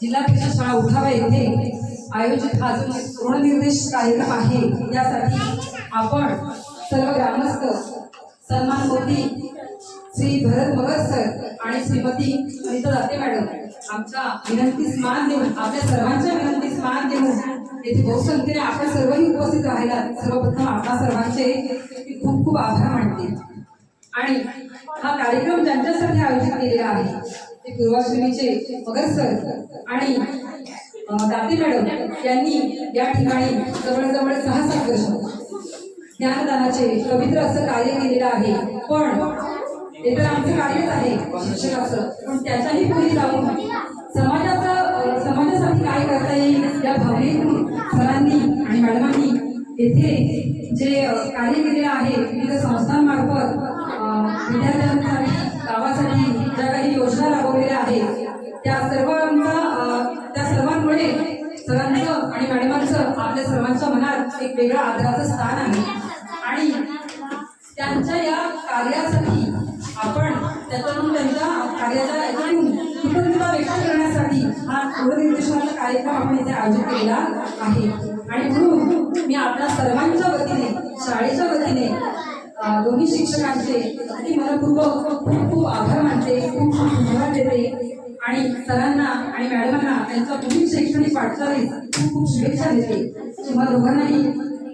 जिल्हा परिषद शाळा उठावा येथे आयोजित हा जो ऋणनिर्देश कार्यक्रम आहे यासाठी आपण सर्व ग्रामस्थ सन्मान मोदी श्री भरत मगर सर आणि श्रीमती अनिता दाते मॅडम आमच्या विनंतीस मान देऊन आपल्या सर्वांच्या विनंतीस मान देऊन येथे बहुसंख्येने आपण सर्वही उपस्थित राहिला सर्वप्रथम आपल्या सर्वांचे खूप खूप आभार मानते. आणि हा कार्यक्रम ज्यांच्यासाठी आयोजित केलेला आहे ते पूर्वाश्रमीचे मगर सर आणि अं, दाते मॅडम यांनी या ठिकाणी जवळजवळ सहा सात वर्ष ज्ञानदानाचे पवित्र असं कार्य केलेलं आहे. पण ते तर आमचं कार्यच आहे शिक्षकाचं पण त्याच्याही पुढे जाऊन समाजाचं समाजासाठी काय करता येईल या भावनेतून सरांनी आणि मॅडमांनी येथे जे कार्य केलेलं आहे विविध संस्थांमार्फत त्या सर्वांचा त्या सर्वांमुळे सरांचं आणि मॅडमांचं आपल्या सर्वांच्या मनात एक वेगळं आदराचं स्थान आहे. आणि त्यांच्या या कार्यासाठी आपण त्याच्यातून त्यांच्या कार्याच्या याच्यातून कृतज्ञता व्यक्त करण्यासाठी हा निर्देशनाचा कार्यक्रम आपण इथे आयोजित केलेला आहे. आणि म्हणून मी आपल्या सर्वांच्या वतीने शाळेच्या वतीने दोन्ही शिक्षकांचे अगदी मनपूर्वक खूप खूप आभार मानते खूप खूप धन्यवाद देते. आणि सरांना आणि मॅडमांना त्यांच्या पुढील शैक्षणिक वाटचालीस खूप खूप शुभेच्छा देते. तुम्हा दोघांनाही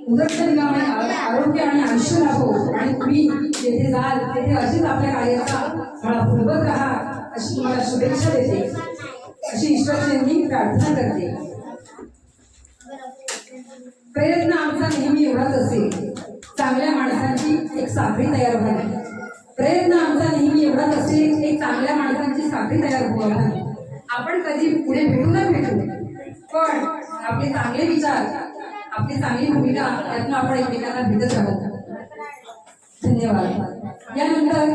उदर आरोग्य आणि आयुष्य लाभो. आणि तुम्ही जेथे जाल तेथे अशीच आपल्या कार्याचा मला फुलवत राहा अशी तुम्हाला शुभेच्छा देते. अशी ईश्वराची मी प्रार्थना करते. प्रयत्न आमचा नेहमी एवढाच असेल. चांगल्या माणसांची एक साखळी तयार व्हावी. प्रयत्न आमचा नेहमी एवढाच असेल एक चांगल्या माणसांची साखळी तयार व्हावी. आपण कधी पुढे भेटू ना भेटू. पण आपले चांगले विचार आपली चांगली भूमिका यातून आपण एकमेकांना भेटत राहू. धन्यवाद. यानंतर